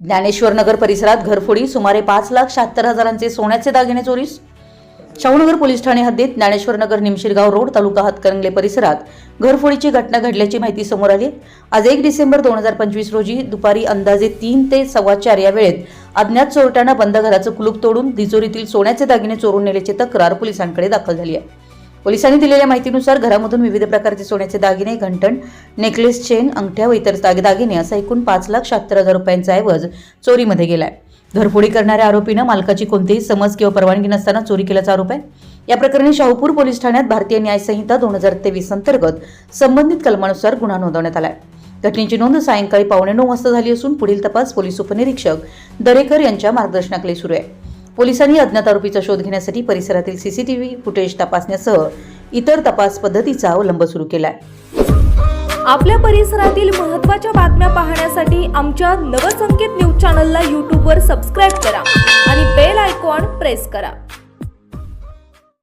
ज्ञानेश्वर नगर परिसरात घरफोडी सुमारे पाच लाख शहात्तर हजारांचे सोन्याचे दागिने चोरीस. शाहूनगर पोलीस ठाणे हद्दीत ज्ञानेश्वर नगर निमशिरगाव रोड तालुका हातकरंगले परिसरात घरफोडीची घटना घडल्याची माहिती समोर आली. आज एक डिसेंबर दोन हजार पंचवीस रोजी दुपारी अंदाजे तीन ते सव्वा चार या वेळेत अज्ञात चोरट्यानं बंद घराचं कुलूप तोडून दिजोरीतील सोन्याचे दागिने चोरून नेल्याची तक्रार पोलिसांकडे दाखल झाली आहे. पोलिसांनी दिलेल्या माहितीनुसार घरामधून विविध प्रकारचे सोन्याचे दागिने घंटण नेकलेस चेन अंगठ्या व इतर दागिने असा एकूण पाच लाख शहात्तर हजार रुपयांचा ऐवज चोरीमध्ये गेलाय. घरफोडी करणाऱ्या आरोपीनं मालकाची कोणतीही समज किंवा परवानगी नसताना चोरी केल्याचा आरोप आहे. या प्रकरणी शाहूपूर पोलीस ठाण्यात भारतीय न्याय संहिता दोन हजार तेवीस अंतर्गत संबंधित कलमानुसार गुन्हा नोंदवण्यात आलाय. घटनेची नोंद सायंकाळी पावणे नऊ वाजता झाली असून पुढील तपास पोलीस उपनिरीक्षक दरेकर यांच्या मार्गदर्शनाखाली सुरू आहे. पोलिसांनी अज्ञात आरोपीचा शोध घेण्यासाठी परिसरातील सीसीटीव्ही फुटेज तपासण्यासह इतर तपास पद्धतीचा अवलंब सुरू केलाय. आपल्या परिसरातील महत्त्वाच्या बातम्या पाहण्यासाठी आमच्या नवसंकेत न्यूज चॅनलला यूट्यूबवर सबस्क्राईब करा आणि बेल आयकॉन प्रेस करा.